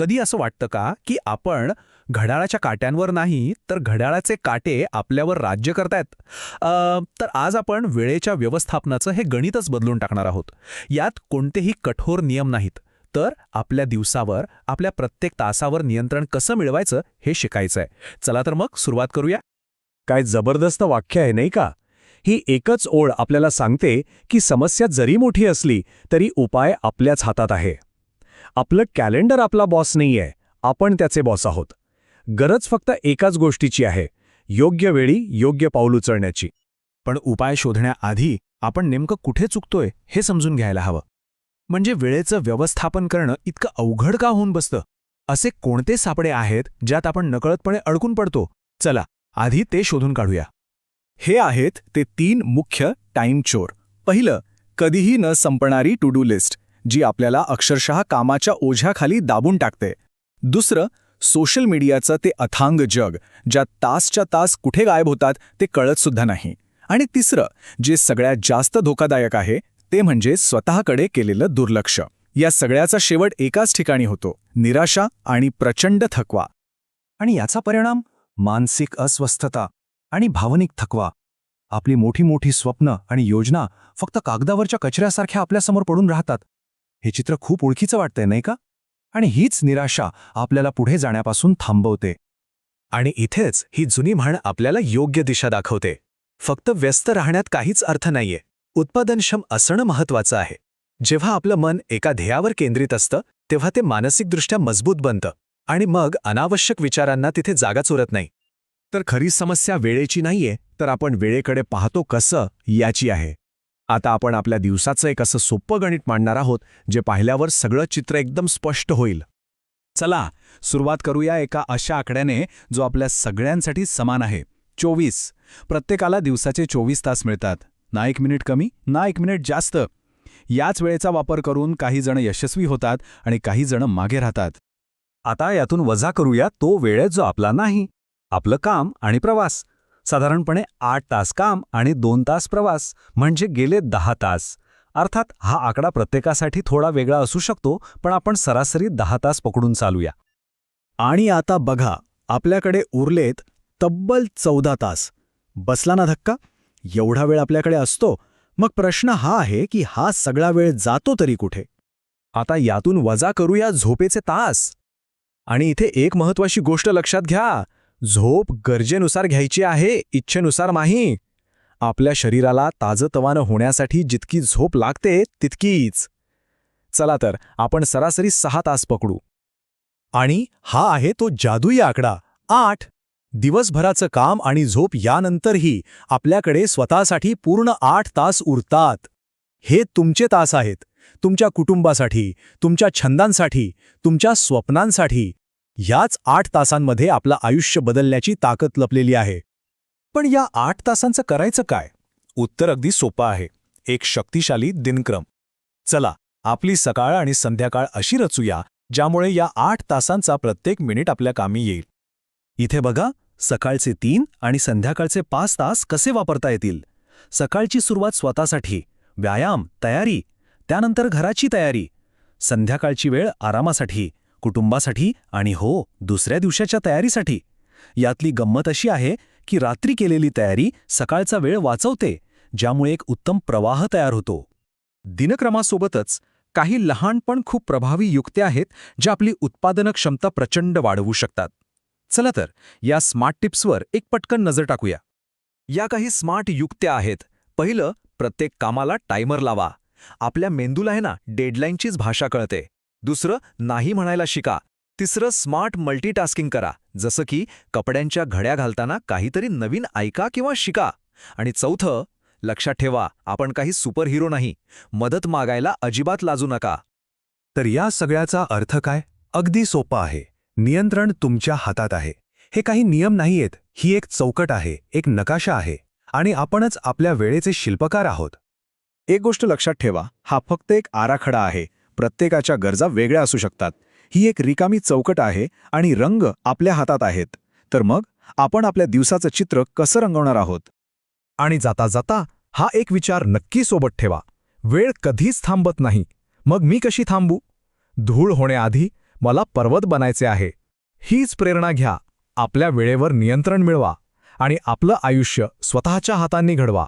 कधी असं वाटतं का की आपण घड्याळाच्या काट्यांवर नाही तर घड्याळाचे काटे आपल्यावर राज्य करतायत? तर आज आपण वेळेच्या व्यवस्थापनाचं हे गणितच बदलून टाकणार आहोत. यात कोणतेही कठोर नियम नाहीत. तर आपल्या दिवसावर आपल्या प्रत्येक तासावर नियंत्रण कसं मिळवायचं हे शिकायचंय. चला तर मग सुरुवात करूया. काय जबरदस्त वाक्य आहे नाही का? ही एकच ओळ आपल्याला सांगते की समस्या जरी मोठी असली तरी उपाय आपल्याच हातात आहे. आपलं कॅलेंडर आपला बॉस नाहीये. आपण त्याचे बॉस आहोत. गरज फक्त एकाच गोष्टीची आहे. योग्य वेळी योग्य पाऊल उचलण्याची. पण उपाय शोधण्याआधी आपण नेमकं कुठे चुकतोय हे समजून घ्यायला हवं. म्हणजे वेळेचं व्यवस्थापन करणं इतकं अवघड का होऊन बसतं? असे कोणते सापडे आहेत ज्यात आपण नकळतपणे अडकून पडतो? चला आधी ते शोधून काढूया. हे आहेत ते तीन मुख्य टाईम चोर पहिलं कधीही न संपणारी टू डू लिस्ट जी आपल्याला अक्षरशः कामाच्या ओझ्याखाली दाबून टाकते. दुसरं सोशल मीडियाचं ते अथांग जग ज्यात तासच्या तास कुठे गायब होतात ते कळतसुद्धा नाही. आणि तिसरं जे सगळ्यात जास्त धोकादायक आहे ते म्हणजे स्वतःकडे केलेलं दुर्लक्ष. या सगळ्याचा शेवट एकाच ठिकाणी होतो निराशा आणि प्रचंड थकवा. आणि याचा परिणाम? मानसिक अस्वस्थता आणि भावनिक थकवा. आपली मोठी मोठी स्वप्न आणि योजना फक्त कागदावरच्या कचऱ्यासारख्या आपल्यासमोर पडून राहतात. हे चित्र खूप ओळखीचं वाटतंय नाही का? आणि हीच निराशा आपल्याला पुढे जाण्यापासून थांबवते. आणि इथेच ही जुनी म्हण आपल्याला योग्य दिशा दाखवते. फक्त व्यस्त राहण्यात काहीच अर्थ नाहीये. उत्पादनक्षम असणं महत्वाचं आहे. जेव्हा आपलं मन एका ध्येयावर केंद्रित असतं तेव्हा ते मानसिकदृष्ट्या मजबूत बनतं. आणि मग अनावश्यक विचारांना तिथे जागा चुरत नाही. तर खरी समस्या वेळेची नाहीये तर आपण वेळेकडे पाहतो कसं याची आहे. आता आपण आपल्या दिवसाचं एक असं सोपं गणित मांडणार आहोत जे पाहिल्यावर सगळं चित्र एकदम स्पष्ट होईल. चला सुरुवात करूया एका अशा आकड्याने जो आपल्या सगळ्यांसाठी समान आहे. चोवीस. प्रत्येकाला दिवसाचे चोवीस तास मिळतात. ना एक मिनिट कमी ना एक मिनिट जास्त. याच वेळेचा वापर करून काही जण यशस्वी होतात आणि काही जण मागे राहतात. आता यातून वजा करूया तो वेळ जो आपला नाही. आपलं काम आणि प्रवास. साधारणपणे आठ तास काम आणि दोन तास प्रवास म्हणजे गेले दहा तास. अर्थात हा आकडा प्रत्येकासाठी थोडा वेगळा असू शकतो पण आपण सरासरी दहा तास पकडून चालूया. आणि आता बघा आपल्याकडे उरलेत तब्बल चौदा तास. बसला ना धक्का? एवढा वेळ आपल्याकडे असतो. मग प्रश्न हा आहे की हा सगळा वेळ जातो तरी कुठे? आता यातून वजा करूया झोपेचे तास. आणि इथे एक महत्वाची गोष्ट लक्षात घ्या. झोप गरजेनुसार घ्यायची आहे इच्छेनुसार नाही. आपल्या शरीराला ताजतवानं होण्यासाठी जितकी झोप लागते तितकीच. चला तर आपण सरासरी सहा तास पकडू. आणि हा आहे तो जादुई आकडा. आठ. दिवसभराचं काम आणि झोप यानंतरही आपल्याकडे स्वतःसाठी पूर्ण आठ तास उरतात. हे तुमचे तास आहेत. तुमच्या कुटुंबासाठी तुमच्या छंदांसाठी तुमच्या स्वप्नांसाठी. याच आठ तासांमध्ये आपलं आयुष्य बदलण्याची ताकद लपलेली आहे. पण या आठ तासांचं करायचं काय? उत्तर अगदी सोपं आहे. एक शक्तिशाली दिनक्रम. चला आपली सकाळ आणि संध्याकाळ अशी रचूया ज्यामुळे या आठ तासांचा प्रत्येक मिनिट आपल्या कामी येईल. इथे बघा सकाळचे तीन आणि संध्याकाळचे पाच तास कसे वापरता येतील? सकाळची सुरुवात स्वतःसाठी व्यायाम तयारी त्यानंतर घराची तयारी संध्याकाळची वेळ आरामासाठी कुटुंबासाठी आणि हो दुसऱ्या दिवसाच्या तयारीसाठी. यातली गंमत अशी आहे की रात्री केलेली तयारी सकाळचा वेळ वाचवते ज्यामुळे एक उत्तम प्रवाह तयार होतो. दिनक्रमासोबतच काही लहान पण खूप प्रभावी युक्त्या आहेत ज्या आपली उत्पादन क्षमता प्रचंड वाढवू शकतात. चला तर या स्मार्ट टिप्सवर एक पटकन नजर टाकूया. या काही स्मार्ट युक्त्या आहेत. पहिलं प्रत्येक कामाला टायमर लावा. आपल्या मेंदूला आहे ना डेडलाईनचीच भाषा कळते. दुसरं नाही म्हणायला शिका. तिसरं स्मार्ट मल्टीटास्किंग करा. जसं की कपड्यांच्या घड्या घालताना काहीतरी नवीन ऐका किंवा शिका. आणि चौथं लक्षात ठेवा आपण काही सुपरहिरो नाही. मदत मागायला अजिबात लाजू नका. तर या सगळ्याचा अर्थ काय? अगदी सोपा आहे. नियंत्रण तुमच्या हातात आहे. हे काही नियम नाहीयेत. ही एक चौकट आहे. एक नकाशा आहे. आणि आपणच आपल्या वेळेचे शिल्पकार आहोत. एक गोष्ट लक्षात ठेवा. हा फक्त एक आराखडा आहे. प्रत्येकाच्या गरजा वेगळ्या असू शकतात. ही एक रिकामी चौकट आहे आणि रंग आपल्या हातात आहेत. तर मग आपण आपल्या दिवसाचं चित्र कसं रंगवणार आहोत? आणि जाता जाता हा एक विचार नक्की सोबत ठेवा. वेळ कधीच थांबत नाही. मग मी कशी थांबू? धूळ होण्याआधी मला पर्वत बनायचे आहे. हीच प्रेरणा घ्या. आपल्या वेळेवर नियंत्रण मिळवा आणि आपलं आयुष्य स्वतःच्या हातांनी घडवा.